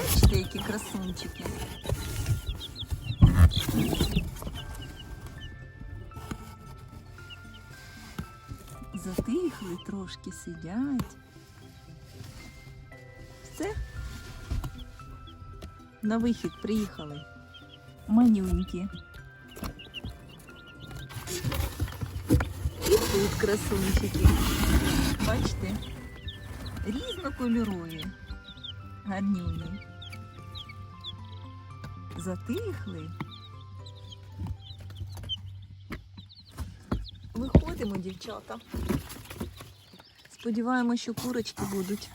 Бачите, які красунчики. Затихли, трошки сидять. Все. На вихід приїхали. Манюнькі. І тут красунчики. Бачите? Різнокольорові. Гарнюні. Затихли. Виходимо, дівчата. Сподіваємося, що курочки будуть.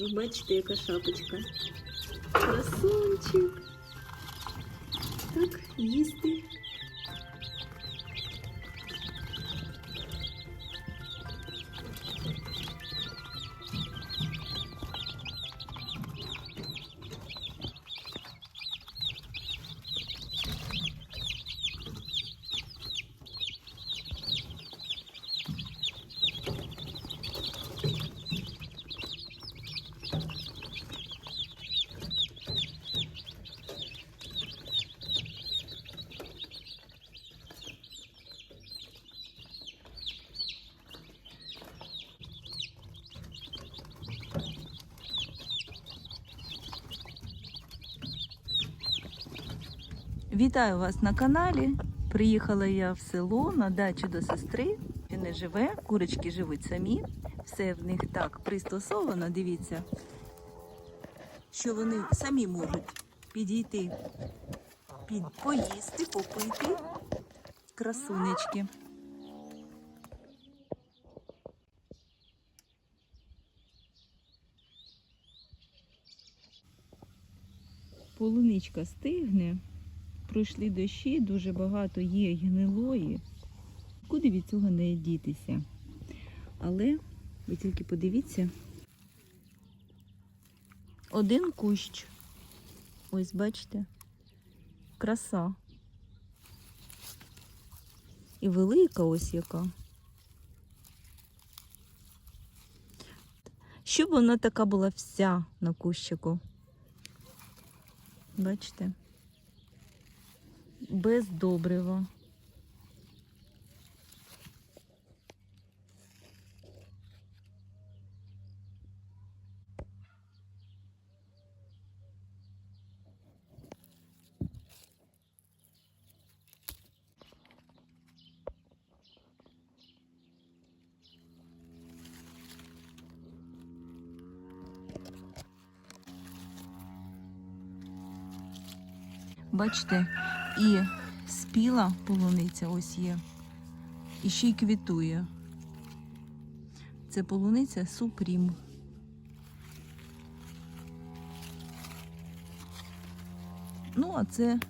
Ви бачите, яка шапочка. Красунчик. Так, їсти. Вітаю вас на каналі. Приїхала я в село на дачу до сестри. Він не живе, курочки живуть самі. Все в них так пристосовано. Дивіться, що вони самі можуть підійти, під, поїсти, попити. Красунечки. Полуничка стигне. Пройшли дощі, дуже багато є гнилої. Куди від цього не дітися? Але ви тільки подивіться. Один кущ. Ось бачите, краса. І велика ось яка. Щоб вона така була вся на кущику. Бачите? Без добрива. Бачите, і спіла полуниця ось є. І ще й квітує. Це полуниця супрім. Ну, а це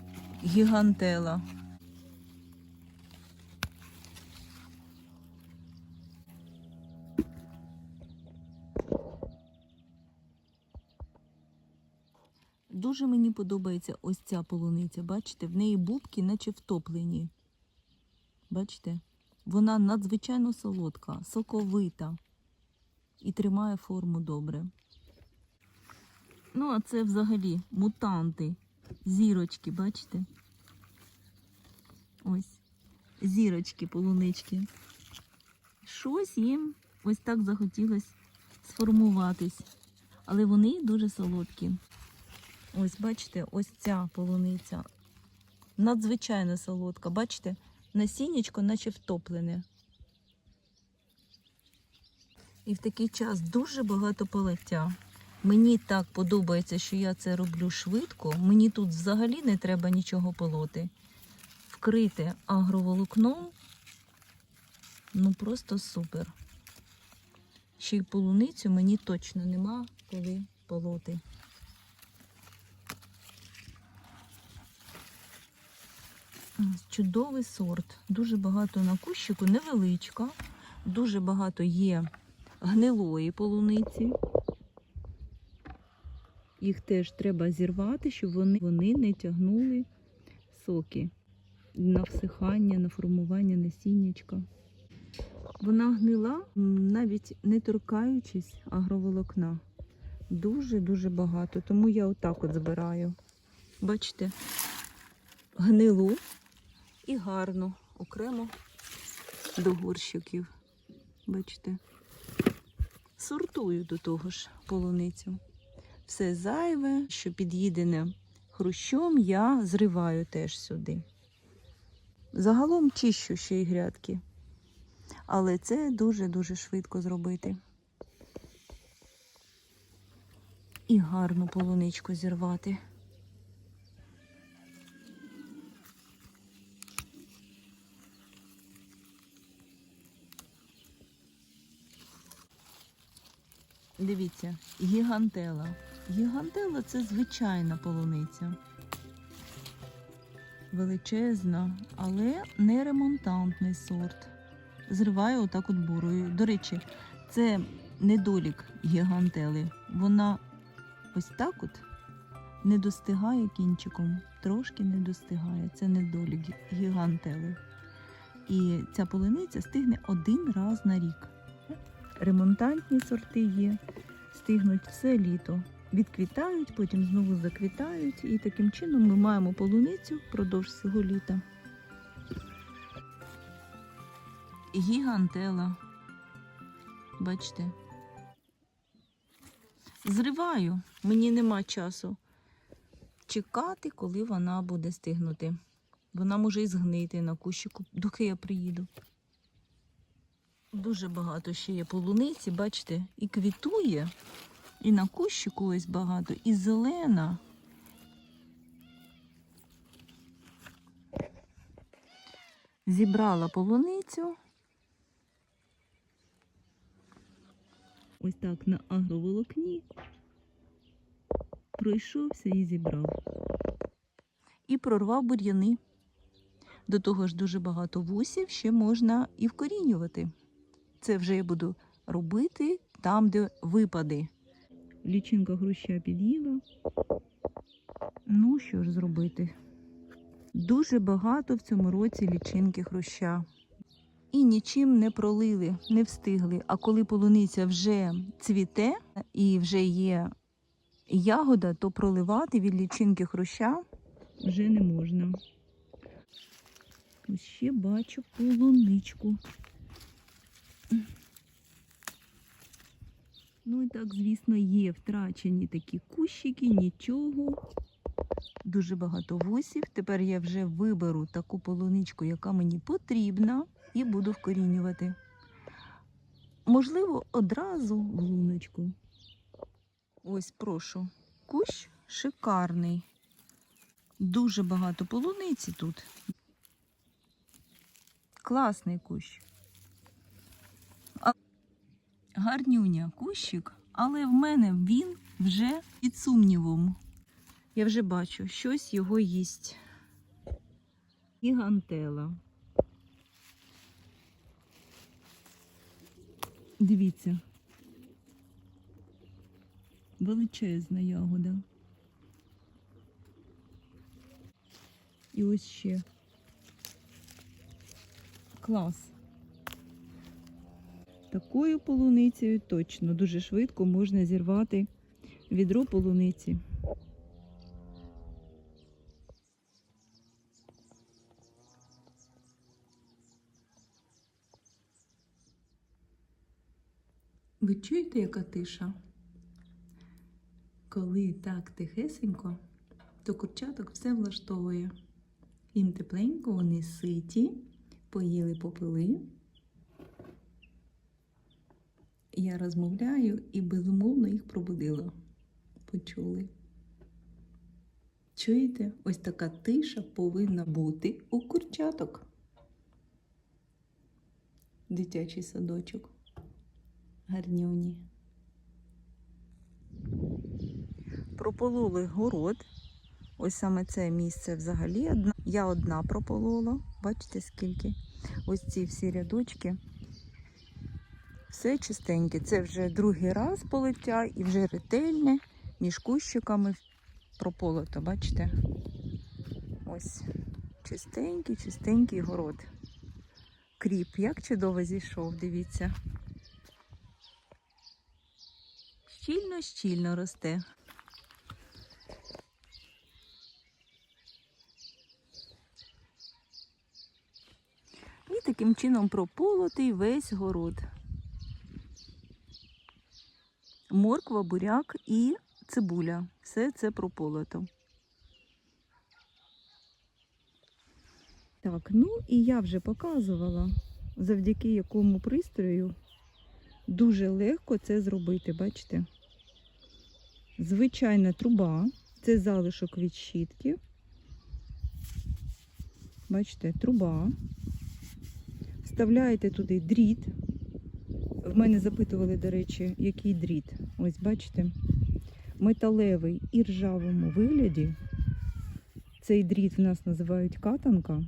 гігантела. Дуже мені подобається ось ця полуниця. Бачите, в неї бубки наче втоплені. Бачите? Вона надзвичайно солодка, соковита і тримає форму добре. Ну, а це взагалі мутанти, зірочки, бачите? Ось, зірочки, полунички. Щось їм ось так захотілося сформуватись. Але вони дуже солодкі. Ось, бачите, ось ця полуниця. Надзвичайно солодка. Бачите, насіннячко наче втоплене. І в такий час дуже багато полеття. Мені так подобається, що я це роблю швидко. Мені тут взагалі не треба нічого полоти. Вкрите агроволокном. Ну просто супер. Ще й полуницю мені точно нема коли полоти. Чудовий сорт. Дуже багато на кущику, невеличка. Дуже багато є гнилої полуниці. Їх теж треба зірвати, щоб вони, вони не тягнули соки на всихання, на формування насіннячка. Вона гнила, навіть не торкаючись агроволокна. Дуже-дуже багато. Тому я отак от збираю. Бачите, гнилу і гарну окремо до горщиків. Бачите, сортую до того ж полуницю. Все зайве, що під'їдене хрущом, я зриваю теж сюди. Загалом чищу ще й грядки. Але це дуже-дуже швидко зробити. І гарну полуничку зірвати. Дивіться, гігантела. Гігантела це звичайна полуниця. Величезна, але не ремонтантний сорт. Зриваю отак от бурою. До речі, це недолік гігантели. Вона ось так от не достигає кінчиком, трошки не достигає. Це недолік гігантели. І ця полуниця стигне один раз на рік. Ремонтантні сорти є, стигнуть все літо. Відквітають, потім знову заквітають, і таким чином ми маємо полуницю впродовж всього літа. Гігантела. Бачите? Зриваю. Мені нема часу чекати, коли вона буде стигнути. Вона може і згнити на кущику, доки я приїду. Дуже багато ще є полуниці, бачите, і квітує, і на кущику ось багато, і зелена. Зібрала полуницю. Ось так на агроволокні. Пройшовся і зібрав. І прорвав бур'яни. До того ж дуже багато вусів ще можна і вкорінювати. Це вже я буду робити там, де випади. Лічинка хруща під'їла. Ну, що ж зробити? Дуже багато в цьому році лічинки хруща. І нічим не пролили, не встигли. А коли полуниця вже цвіте і вже є ягода, то проливати від лічинки хруща вже не можна. Ось ще бачу полуничку. Ну і так, звісно, є втрачені такі кущики, нічого. Дуже багато вусів. Тепер я вже виберу таку полуничку, яка мені потрібна, і буду вкорінювати. Можливо, одразу луночку. Ось, прошу. Кущ шикарний. Дуже багато полуниці тут. Класний кущ. Гарнюня кущик, але в мене він вже під сумнівом. Я вже бачу, щось його їсть. Гігантела. Дивіться. Величезна ягода. І ось ще. Клас. Такою полуницею точно дуже швидко можна зірвати відро полуниці. Ви чуєте, яка тиша? Коли так тихесенько, то курчаток все влаштовує. Їм тепленько, вони ситі, поїли попили. Я розмовляю і безумовно їх пробудила. Почули. Чуєте, ось така тиша повинна бути у курчаток. Дитячий садочок. Гарнюні. Пропололи город. Ось саме це місце взагалі. Я одна прополола. Бачите скільки? Ось ці всі рядочки. Все чистеньке. Це вже другий раз полиття і вже ретельне між кущиками прополото, бачите? Ось чистенький, чистенький город. Кріп, як чудово зійшов, дивіться. Щільно-щільно росте. І таким чином прополотий весь город. Морква, буряк і цибуля. Все це прополото. Так, ну і я вже показувала, завдяки якому пристрою дуже легко це зробити, бачите? Звичайна труба, це залишок від щітки. Бачите, труба. Вставляєте туди дріт. В мене запитували, до речі, який дріт. Ось бачите, металевий і ржавому вигляді. Цей дріт в нас називають катанка.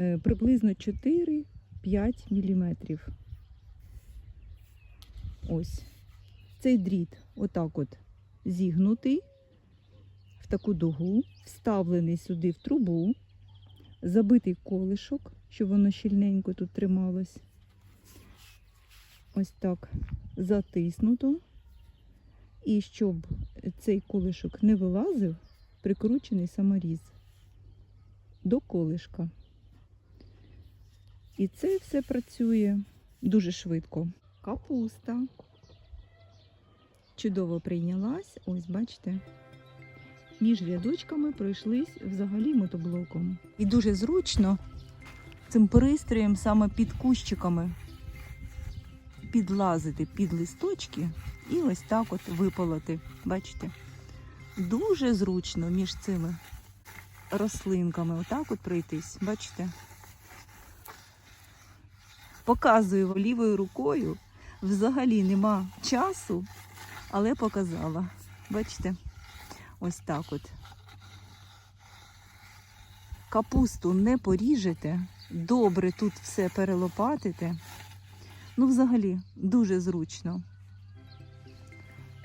Е, Приблизно 4-5 мм. Ось. Цей дріт отак от зігнутий в таку дугу, вставлений сюди в трубу, забитий колишок, щоб воно щільненько тут трималось. Ось так затиснуто. І щоб цей колишок не вилазив, прикручений саморіз до колишка. І це все працює дуже швидко. Капуста. Чудово прийнялась. Ось, бачите, між рядочками пройшлись взагалі мотоблоком. І дуже зручно цим пристроєм саме під кущиками підлазити під листочки і ось так от виполоти. Бачите? Дуже зручно між цими рослинками. Отак от пройтись. Бачите? Показую лівою рукою. Взагалі нема часу, але показала. Бачите? Ось так от. Капусту не поріжете, добре тут все перелопатите. Ну, взагалі, дуже зручно.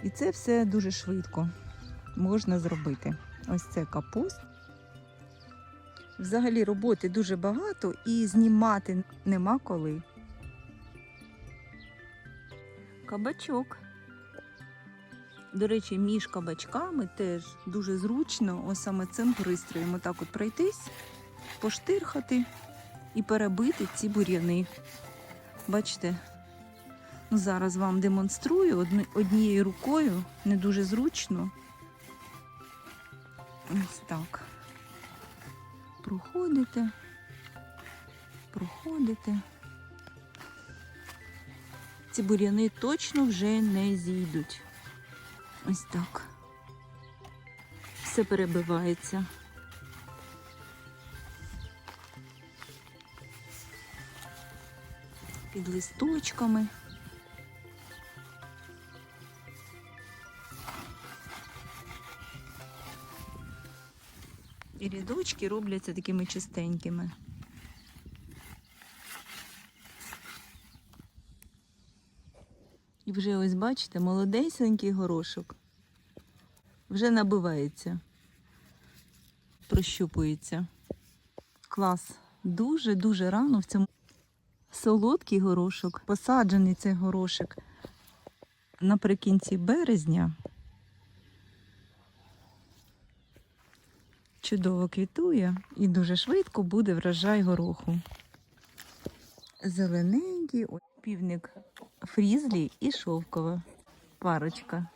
І це все дуже швидко можна зробити. Ось це капуст. Взагалі роботи дуже багато і знімати нема коли. Кабачок. До речі, між кабачками теж дуже зручно, ось саме цим пристроєм отак от пройтись, поштирхати і перебити ці бур'яни. Бачите, зараз вам демонструю однією рукою, не дуже зручно. Ось так. Проходите, проходите. Ці бур'яни точно вже не зійдуть. Ось так. Все перебивається. Під листочками. І рядочки робляться такими чистенькими. І вже ось бачите, молодесенький горошок. Вже набивається, прощупується. Клас. Дуже-дуже рано в цьому солодкий горошок. Посаджений цей горошок наприкінці березня. Чудово квітує і дуже швидко буде врожай гороху. Зелененький, півник фрізлі і шовкова парочка.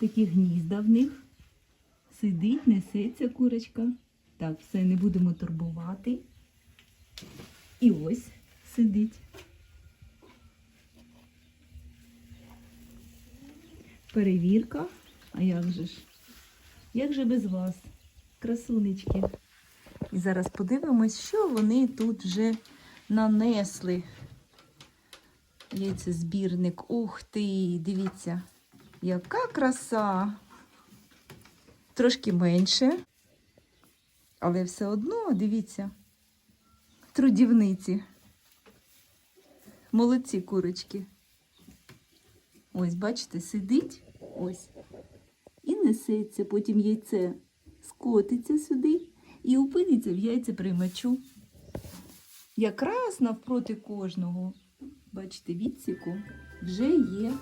Такі гнізда в них. Сидить, несеться курочка. Так, все, не будемо турбувати. І ось сидить. Перевірка. А як же ж? Як же без вас, красунечки? І зараз подивимось, що вони тут вже нанесли. Яйцезбірник. Ух ти! Дивіться, яка краса! Трошки менше. Але все одно, дивіться, трудівниці. Молодці курочки. Ось, бачите, сидить ось і несеться, потім яйце скотиться сюди і опиниться в яйцеприймачу. Якраз навпроти кожного, бачите, відсіку вже є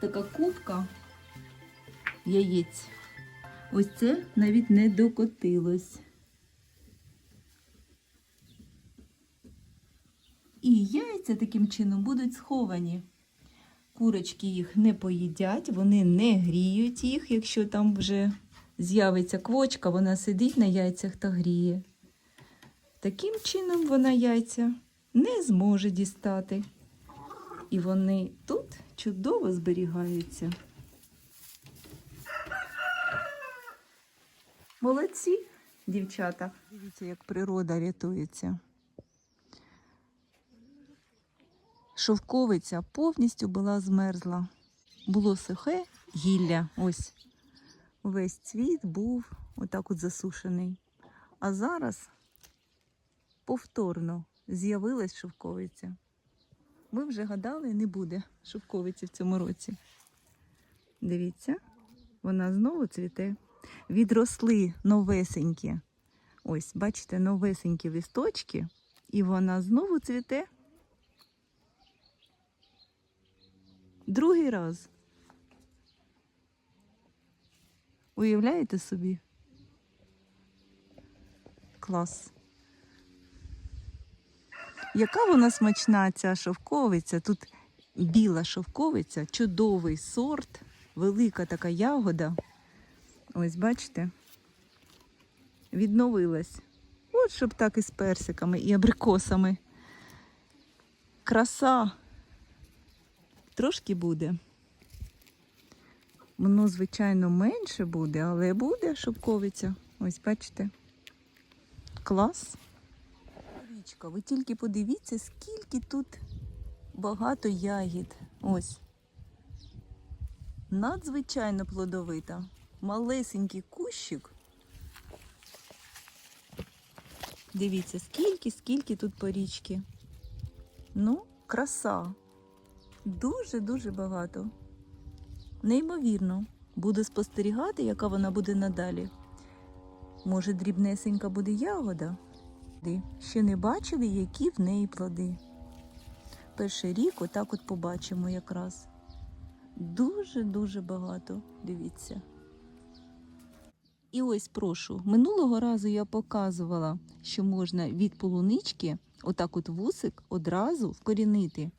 така кубка яєць. Ось це навіть не докотилось. І яйця таким чином будуть сховані. Курочки їх не поїдять, вони не гріють їх, якщо там вже з'явиться квочка, вона сидить на яйцях та гріє. Таким чином вона яйця не зможе дістати. І вони тут чудово зберігаються. Молодці, дівчата. Дивіться, як природа рятується. Шовковиця повністю була змерзла. Було сухе гілля. Ось увесь цвіт був отак от засушений. А зараз повторно з'явилась шовковиця. Ми вже гадали, не буде шовковиці в цьому році. Дивіться, вона знову цвіте. Відросли новесенькі. Ось, бачите, новесенькі листочки, і вона знову цвіте. Другий раз. Уявляєте собі? Клас. Яка вона смачна, ця шовковиця? Тут біла шовковиця, чудовий сорт, велика така ягода. Ось, бачите? Відновилась. От щоб так і з персиками, і абрикосами. Краса трошки буде. Воно, звичайно, менше буде, але буде шовковиця. Ось бачите. Клас. Річка, ви тільки подивіться, скільки тут багато ягід. Ось. Надзвичайно плодовита. Малесенький кущик. Дивіться, скільки, скільки тут порічки. Ну, краса. Дуже-дуже багато. Неймовірно. Буду спостерігати, яка вона буде надалі. Може, дрібнесенька буде ягода? Ще не бачили, які в неї плоди. Перший рік отак от побачимо якраз. Дуже-дуже багато. Дивіться. І ось прошу, минулого разу я показувала, що можна від полунички, отак от вусик, одразу вкорінити.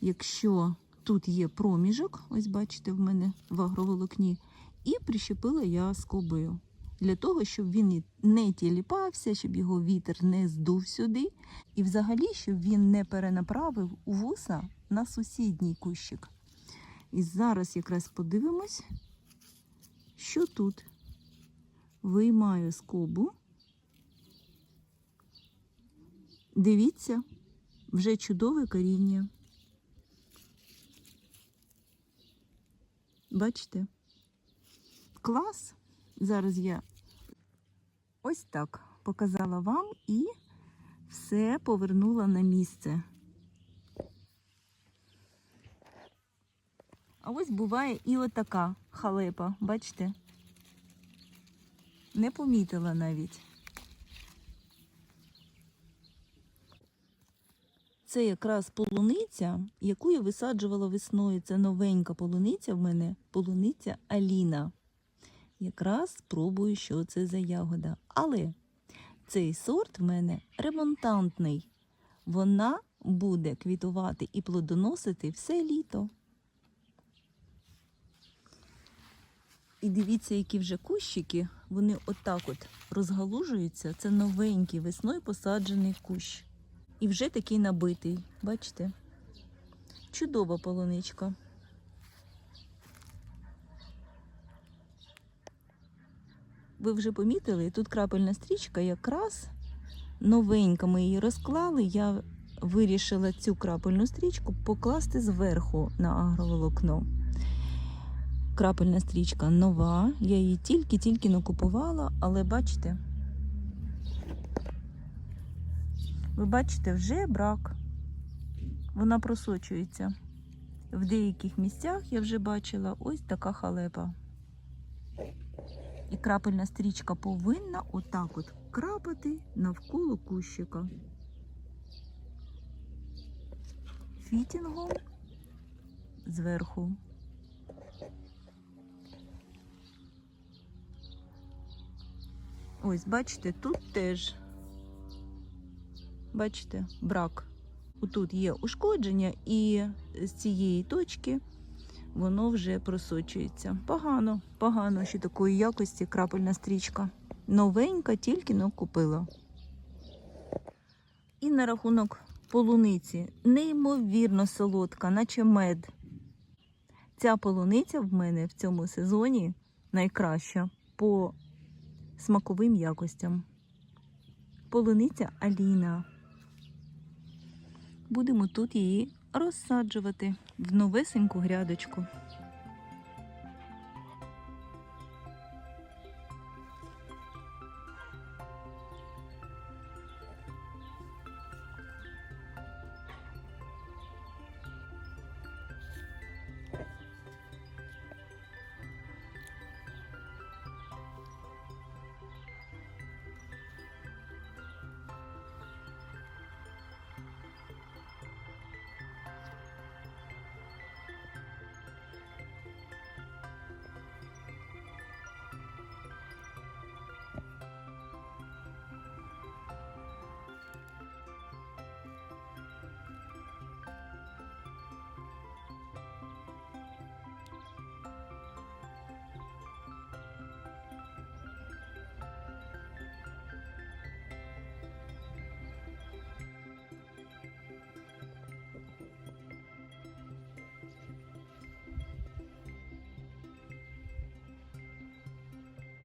Якщо тут є проміжок, ось бачите, в мене в агроволокні, і прищепила я скобою. Для того, щоб він не тіліпався, щоб його вітер не здув сюди, і взагалі, щоб він не перенаправив вуса на сусідній кущик. І зараз якраз подивимось, що тут. Виймаю скобу. Дивіться, вже чудове коріння. Бачите? Клас. Зараз я ось так показала вам і все повернула на місце. А ось буває і отака халепа, бачите? Не помітила навіть. Це якраз полуниця, яку я висаджувала весною. Це новенька полуниця в мене, полуниця Аліна. Якраз спробую, що це за ягода. Але цей сорт в мене ремонтантний. Вона буде квітувати і плодоносити все літо. І дивіться, які вже кущики, вони отак от розгалужуються. Це новенький весною посаджений кущ. І вже такий набитий. Бачите? Чудова полуничка. Ви вже помітили, тут крапельна стрічка якраз новенька. Ми її розклали. Я вирішила цю крапельну стрічку покласти зверху на агроволокно. Крапельна стрічка нова. Я її тільки-тільки накупувала, але бачите, Ви бачите, вже брак. Вона просочується. В деяких місцях я вже бачила ось така халепа. І крапельна стрічка повинна отак от крапати навколо кущика. Фітінгом зверху. Ось, бачите, тут теж. Бачите, брак. Тут є ушкодження, і з цієї точки воно вже просочується. Погано, погано, що такої якості крапельна стрічка. Новенька, тільки но купила. І на рахунок полуниці неймовірно солодка, наче мед. Ця полуниця в мене в цьому сезоні найкраща по смаковим якостям. Полуниця Аліна. Будемо тут її розсаджувати в новесеньку грядочку.